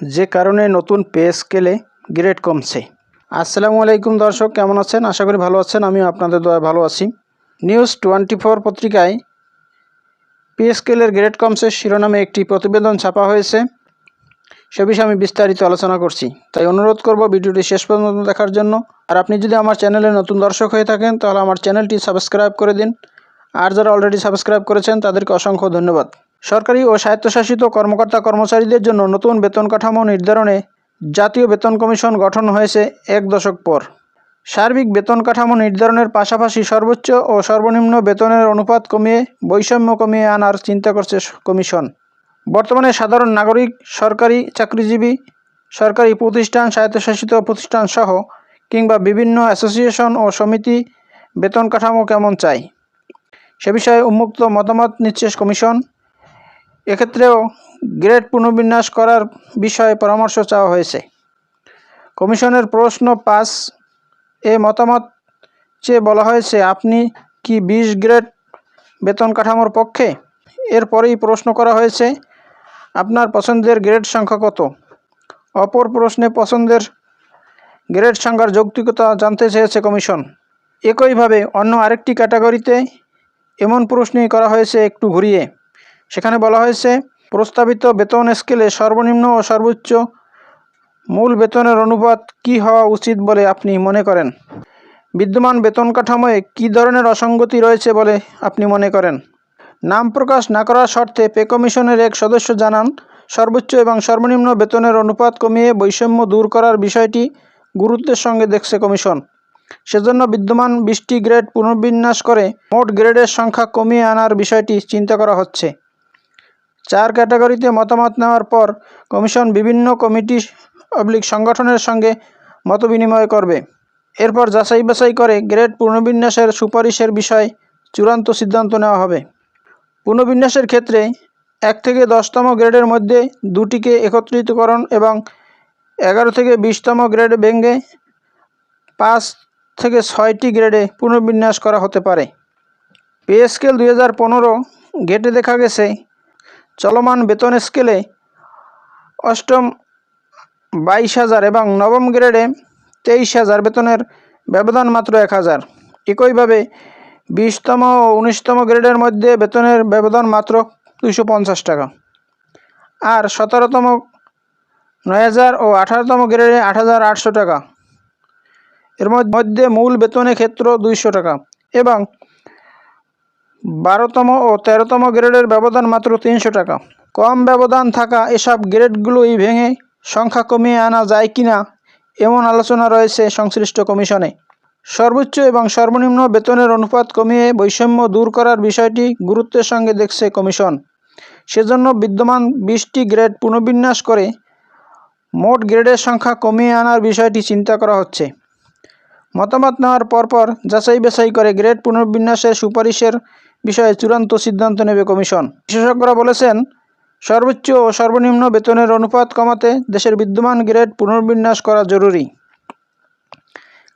যে কারণে নতুন পে স্কেলে গ্রেড কমছে। আসসালামু আলাইকুম দর্শক, কেমন আছেন? আশা করি ভালো আছেন, আমিও আপনাদের দয়া ভালো আছি। নিউজ টোয়েন্টি ফোর পত্রিকায় পে স্কেলের গ্রেড কমছে, শিরোনামে একটি প্রতিবেদন ছাপা হয়েছে। সে বিষয়ে আমি বিস্তারিত আলোচনা করছি। তাই অনুরোধ করব ভিডিওটি শেষ পর্যন্ত দেখার জন্য। আর আপনি যদি আমার চ্যানেলে নতুন দর্শক হয়ে থাকেন, তাহলে আমার চ্যানেলটি সাবস্ক্রাইব করে দিন। আর যারা অলরেডি সাবস্ক্রাইব করেছেন, তাদেরকে অসংখ্য ধন্যবাদ। সরকারি ও স্বায়ত্তশাসিত কর্মকর্তা কর্মচারীদের জন্য নতুন বেতন কাঠামো নির্ধারণে জাতীয় বেতন কমিশন গঠন হয়েছে এক দশক পর। সার্বিক বেতন কাঠামো নির্ধারণের পাশাপাশি সর্বোচ্চ ও সর্বনিম্ন বেতনের অনুপাত কমিয়ে, বৈষম্য কমিয়ে আনার চিন্তা করছে কমিশন। বর্তমানে সাধারণ নাগরিক, সরকারি চাকরিজীবী, সরকারি প্রতিষ্ঠান, স্বায়ত্তশাসিত প্রতিষ্ঠান সহ কিংবা বিভিন্ন অ্যাসোসিয়েশন ও সমিতি বেতন কাঠামো কেমন চায় সে বিষয়ে উন্মুক্ত মতামত নিচ্ছে কমিশন। এক্ষেত্রেও গ্রেড পুনর্বিন্যাস করার বিষয়ে পরামর্শ চাওয়া হয়েছে। কমিশনের প্রশ্ন পাঁচ এ মতামত চেয়ে বলা হয়েছে, আপনি কি বিশ গ্রেড বেতন কাঠামোর পক্ষে? এরপরেই প্রশ্ন করা হয়েছে, আপনার পছন্দের গ্রেড সংখ্যা কত? অপর প্রশ্নে, পছন্দের গ্রেড সংখ্যার যৌক্তিকতা জানতে চেয়েছে কমিশন। একইভাবে অন্য আরেকটি ক্যাটাগরিতে এমন প্রশ্নই করা হয়েছে একটু ঘুরিয়ে। সেখানে বলা হয়েছে, প্রস্তাবিত বেতন স্কেলে সর্বনিম্ন ও সর্বোচ্চ মূল বেতনের অনুপাত কী হওয়া উচিত বলে আপনি মনে করেন? বিদ্যমান বেতন কাঠামোয় কী ধরনের অসঙ্গতি রয়েছে বলে আপনি মনে করেন? নাম প্রকাশ না করার শর্তে পে কমিশনের এক সদস্য জানান, সর্বোচ্চ এবং সর্বনিম্ন বেতনের অনুপাত কমিয়ে বৈষম্য দূর করার বিষয়টি গুরুত্বের সঙ্গে দেখছে কমিশন। সেজন্য বিদ্যমান বিশটি গ্রেড পুনর্বিন্যাস করে মোট গ্রেডের সংখ্যা কমিয়ে আনার বিষয়টি চিন্তা করা হচ্ছে। চার ক্যাটাগরিতে মতামত নেওয়ার পর কমিশন বিভিন্ন কমিটি অবলিক সংগঠনের সঙ্গে মতবিনিময় করবে। এরপর যাচাই বাছাই করে গ্রেড পুনর্বিন্যাসের সুপারিশের বিষয়ে চূড়ান্ত সিদ্ধান্ত নেওয়া হবে। পুনর্বিন্যাসের ক্ষেত্রে এক থেকে দশতম গ্রেডের মধ্যে দুটিকে একত্রিতকরণ এবং এগারো থেকে বিশতম গ্রেড ভেঙে পাঁচ থেকে ছয়টি গ্রেডে পুনর্বিন্যাস করা হতে পারে। পে স্কেল দুই হাজার পনেরো গেটে দেখা গেছে চলমান বেতন স্কেলে অষ্টম বাইশ হাজার এবং নবম গ্রেডে তেইশ হাজার বেতনের ব্যবধান মাত্র এক হাজার। একইভাবে বিশতম ও উনিশতম গ্রেডের মধ্যে বেতনের ব্যবধান মাত্র দুশো পঞ্চাশ টাকা। আর সতেরোতম নয় হাজার ও আঠারোতম গ্রেডে আট হাজার আটশো টাকা। এর মধ্যে মূল বেতনের ক্ষেত্র দুইশো টাকা এবং বারোতম ও তেরোতম গ্রেডের ব্যবধান মাত্র তিনশো টাকা। কম ব্যবধান থাকা এসব গ্রেডগুলোই ভেঙে সংখ্যা কমিয়ে আনা যায় কি না এমন আলোচনা রয়েছে সংশ্লিষ্ট কমিশনে। সর্বোচ্চ এবং সর্বনিম্ন বেতনের অনুপাত কমিয়ে বৈষম্য দূর করার বিষয়টি গুরুত্বের সঙ্গে দেখছে কমিশন। সেজন্য বিদ্যমান বিশটি গ্রেড পুনর্বিন্যাস করে মোট গ্রেডের সংখ্যা কমিয়ে আনার বিষয়টি চিন্তা করা হচ্ছে। মতামত নেওয়ার পরপর যাচাই বাছাই করে গ্রেড পুনর্বিন্যাসের সুপারিশের বিষয়ে চূড়ান্ত সিদ্ধান্ত নেবে কমিশন। বিশেষজ্ঞরা বলেছেন, সর্বোচ্চ ও সর্বনিম্ন বেতনের অনুপাত কমাতে দেশের বিদ্যমান গ্রেড পুনর্বিন্যাস করা জরুরি।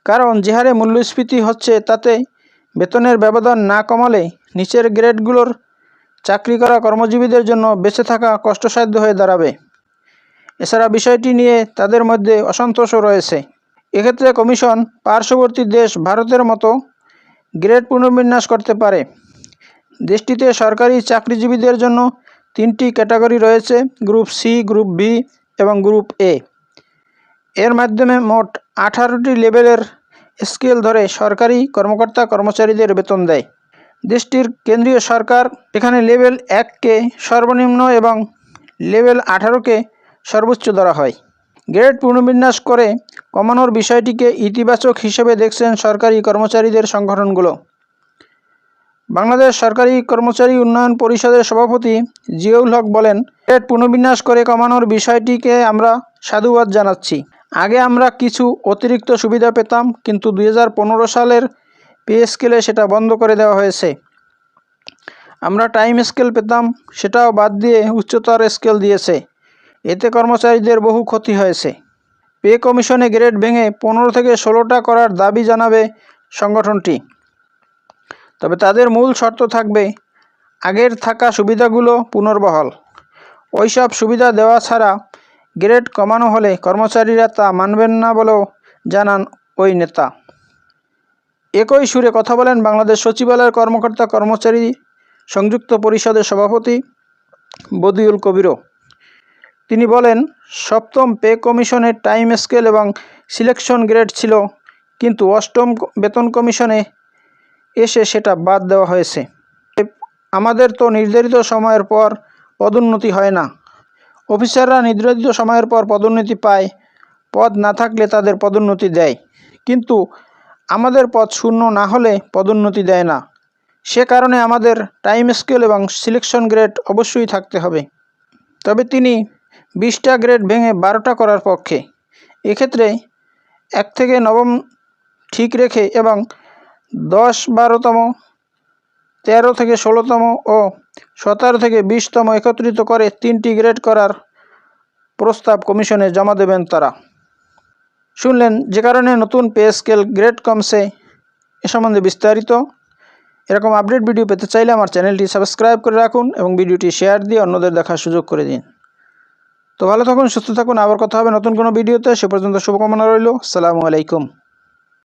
কারণ যে হারে মূল্যস্ফীতি হচ্ছে, তাতে বেতনের ব্যবধান না কমালে নিচের গ্রেডগুলোর চাকরি করা কর্মজীবীদের জন্য বেঁচে থাকা কষ্টসাধ্য হয়ে দাঁড়াবে। এছাড়া বিষয়টি নিয়ে তাদের মধ্যে অসন্তোষও রয়েছে। এক্ষেত্রে কমিশন পার্শ্ববর্তী দেশ ভারতের মতো গ্রেড পুনর্বিন্যাস করতে পারে। দেশটিতে সরকারি চাকরিজীবীদের জন্য তিনটি ক্যাটাগরি রয়েছে, গ্রুপ সি, গ্রুপ বি এবং গ্রুপ এ। এর মাধ্যমে মোট আঠারোটি লেভেলের স্কেল ধরে সরকারি কর্মকর্তা কর্মচারীদের বেতন দেয়। দেশটির কেন্দ্রীয় সরকার এখানে লেভেল এককে সর্বনিম্ন এবং লেভেল আঠারোকে সর্বোচ্চ ধরা হয়। গ্রেড পুনর্বিন্যাস করে কমানোর বিষয়টিকে ইতিবাচক হিসেবে দেখছেন সরকারি কর্মচারীদের সংগঠনগুলো। বাংলাদেশ সরকারি কর্মচারী উন্নয়ন পরিষদের সভাপতি জিয়াউল হক বলেন গ্রেড পুনর্বিন্যাস করে কমানোর বিষয়টিকে আমরা সাধুবাদ জানাচ্ছি। আগে আমরা কিছু অতিরিক্ত সুবিধা পেতাম, কিন্তু দু হাজার পনেরো সালের পে স্কেলে সেটা বন্ধ করে দেওয়া হয়েছে। আমরা টাইম স্কেল পেতাম, সেটাও বাদ দিয়ে উচ্চতর স্কেল দিয়েছে। এতে কর্মচারীদের বহু ক্ষতি হয়েছে। পে কমিশনে গ্রেড ভেঙে পনেরো থেকে ষোলোটা করার দাবি জানাবে সংগঠনটি। তবে তাদের মূল শর্ত থাকবে আগের থাকা সুবিধাগুলো পুনর্বহাল। ওইসব সুবিধা দেওয়া ছাড়া গ্রেড কমানো হলে কর্মচারীরা তা মানবেন না বলেও জানান ওই নেতা। একই সুরে কথা বলেন বাংলাদেশ সচিবালয়ের কর্মকর্তা কর্মচারী সংযুক্ত পরিষদের সভাপতি বদিউল কবিরও। তিনি বলেন, সপ্তম পে কমিশনের টাইম স্কেল এবং সিলেকশন গ্রেড ছিল, কিন্তু অষ্টম বেতন কমিশনে এসে সেটা বাদ দেওয়া হয়েছে। আমাদের তো নির্ধারিত সময়ের পর পদোন্নতি হয় না। অফিসাররা নির্ধারিত সময়ের পর পদোন্নতি পায়। পদ না থাকলে তাদের পদোন্নতি দেয়। কিন্তু আমাদের পদ শূন্য না হলে পদোন্নতি দেয় না। সে কারণে আমাদের টাইম স্কেল এবং সিলেকশন গ্রেড অবশ্যই থাকতে হবে। তবে তিনি বিশটা গ্রেড ভেঙে বারোটা করার পক্ষে। এক্ষেত্রে এক থেকে নবম ঠিক রেখে এবং দশ বারোতম, তেরো থেকে ষোলোতম ও সতেরো থেকে বিশতম একত্রিত করে তিনটি গ্রেড করার প্রস্তাব কমিশনে জমা দেবেন তারা। শুনলেন, যে কারণে নতুন পে স্কেল গ্রেড কমছে এ সম্বন্ধে বিস্তারিত। এরকম আপডেট ভিডিও পেতে চাইলে আমার চ্যানেলটি সাবস্ক্রাইব করে রাখুন এবং ভিডিওটি শেয়ার দিয়ে অন্যদের দেখার সুযোগ করে দিন। তো ভালো থাকুন, সুস্থ থাকুন। আবার কথা হবে নতুন কোনো ভিডিওতে। সে পর্যন্ত শুভকামনা রইল। সালামু আলাইকুম।